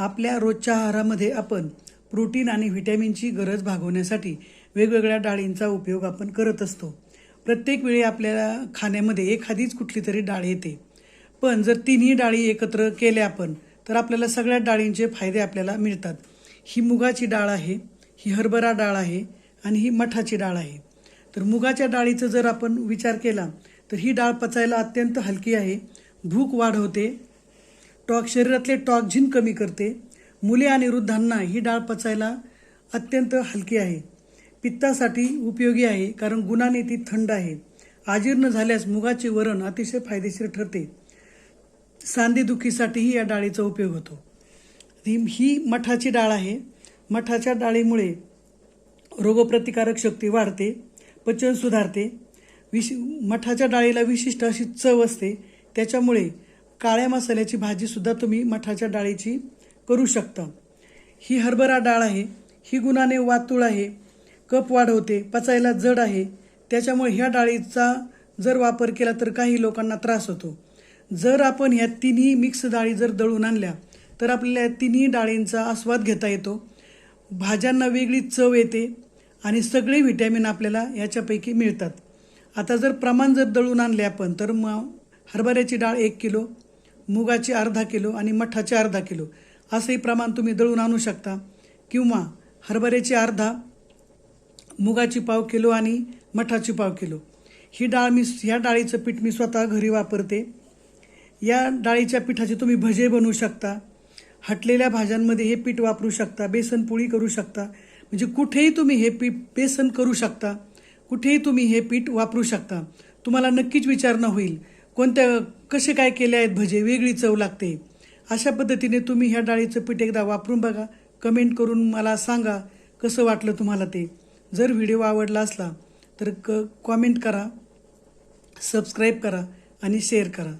आपल्या रोजच्या आहारामध्ये आपण प्रोटीन आणि व्हिटॅमिनची गरज भागवण्यासाठी वेगवेगळ्या डाळींचा उपयोग आपण करत असतो. प्रत्येक वेळी आपल्याला खाण्यामध्ये एखादीच कुठली तरी डाळ येते. पण जर तिन्ही डाळी एकत्र केल्या आपण तर आपल्याला सगळ्या डाळींचे फायदे आपल्याला मिळतात. ही मुगाची डाळ आहे ही हरभरा डाळ आहे आणि ही मठाची डाळ आहे. तर मुगाच्या डाळीचं जर आपण विचार केला तर ही डाळ पचायला अत्यंत हलकी आहे. भूक वाढवते टॉक शरीरातले टॉक्झिन कमी करते. मुले आणि वृद्धांना ही डाळ पचायला अत्यंत हलकी आहे. पित्तासाठी उपयोगी आहे कारण गुणाने ती थंड आहे. आजीर्ण झाल्यास मुगाचे वरण अतिशय फायदेशीर ठरते. सांधेदुखीसाठीही या डाळीचा उपयोग होतो. ही ही मठाची डाळ आहे. मठाच्या डाळीमुळे रोगप्रतिकारक शक्ती वाढते पचन सुधारते. विश मठाच्या डाळीला विशिष्ट अशी चव असते. त्याच्यामुळे काळ्या मसाल्याची भाजीसुद्धा तुम्ही मठाच्या डाळीची करू शकता. ही हरभरा डाळ आहे ही गुणाने वातूळ आहे कप वाढवते पचायला जड आहे. त्याच्यामुळे ह्या डाळीचा जर वापर केला तर काही लोकांना त्रास होतो. जर आपण ह्या तिन्ही मिक्स डाळी जर दळून आणल्या तर आपल्याला या तिन्ही डाळींचा आस्वाद घेता येतो. भाज्यांना वेगळी चव येते आणि सगळे व्हिटॅमिन आपल्याला याच्यापैकी मिळतात. आता जर प्रमाण जर दळून आणले आपण तर मग हरभऱ्याची डाळ एक किलो मुगाची अर्धा किलो आणि मठाचे अर्धा किलो. असंही प्रमाण तुम्ही दळून आणू शकता. किंवा हरभऱ्याची अर्धा मुगाची पाव किलो आणि मठाची पाव किलो. ही डाळ मी ह्या डाळीचं पीठ मी स्वतः घरी वापरते. या डाळीच्या पिठाचे तुम्ही भजे बनवू शकता. हटलेल्या भाज्यांमध्ये हे पीठ वापरू शकता. बेसन पोळी करू शकता. म्हणजे कुठेही तुम्ही हे पीठ बेसन करू शकता. कुठेही तुम्ही हे पीठ वापरू शकता. तुम्हाला नक्कीच विचारणं होईल. कोणत्या कसे काय केले आहेत भजे? वेगळी चव लागते. अशा पद्धतीने तुम्ही ह्या डाळीचं पीठ एकदा वापरून बघा. कमेंट करून मला सांगा कसं वाटलं तुम्हाला ते. जर व्हिडिओ आवडला असला तर क कॉमेंट करा सबस्क्राईब करा आणि शेअर करा.